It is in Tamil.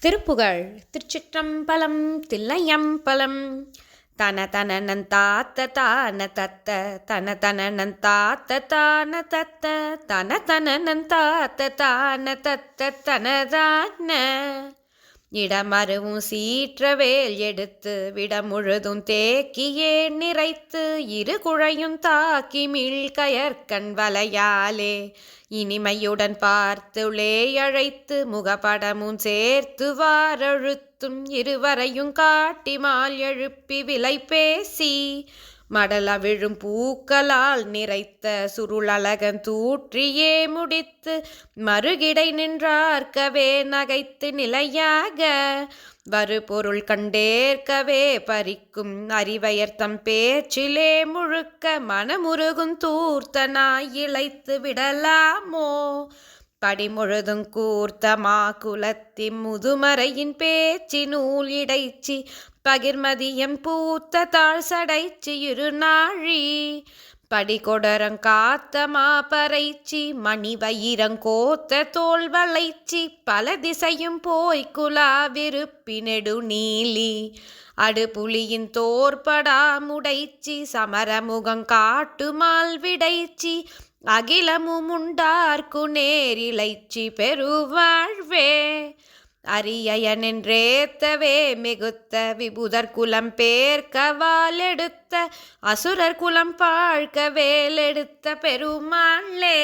திருப்புகழ். திருச்சிற்றம்பலம் தில்லையம்பலம். தன தனனன் தாத்த தான தத்த தன தனனன் தாத்த தான தத்த தன தனனன் தாத்த தான தத்த தனதான இடமருவும் சீற்றவேல் எடுத்து விடம் முழுதும் தேக்கியே நிறைத்து இரு குழையும் தாக்கி மீள் கயற்கண் வலையாலே இனிமையுடன் பார்த்துளே அழைத்து முகப்படமும் சேர்த்து வாரழுத்தும் இருவரையும் காட்டி மால் எழுப்பி விலை பேசி மடல விழும் பூக்களால் நிறைத்த சுருளழகன் தூற்றியே முடித்து மறுகிடை நின்றார்க்கவே நகைத்து நிலையாக. வருபொருள் கண்டேற்கவே பறிக்கும் அறிவயர்த்தம் பேச்சிலே முழுக்க மனமுருகும் தூர்த்தனாய் இழைத்து விடலாமோ? படிமுழுதும் கூர்த்தமா குலத்தி முதுமறையின் பேச்சி நூல் இடைச்சி பகிர்மதியம் பூத்த தாழ் சடைச்சி இருநாழி நாழி படிகொடரங்காத்த பறைச்சி மணி வயிரங்கோத்த தோல் வளைச்சி பல திசையும் போய் குலாவிருப்பினெடு நீலி அடுபுலியின் தோற்படா முடைச்சி சமரமுகம் காட்டுமால் விடைச்சி அகிலமும் உண்டார்க்கு நேரிலைச்சி பெருவாழ்வே. அரியயனென்றேத்தவே மிகுத்த விபுதர் குலம் பேர்க்கவால் எடுத்த அசுரர் குலம் பாழ்க்க வேலெடுத்த பெருமாளே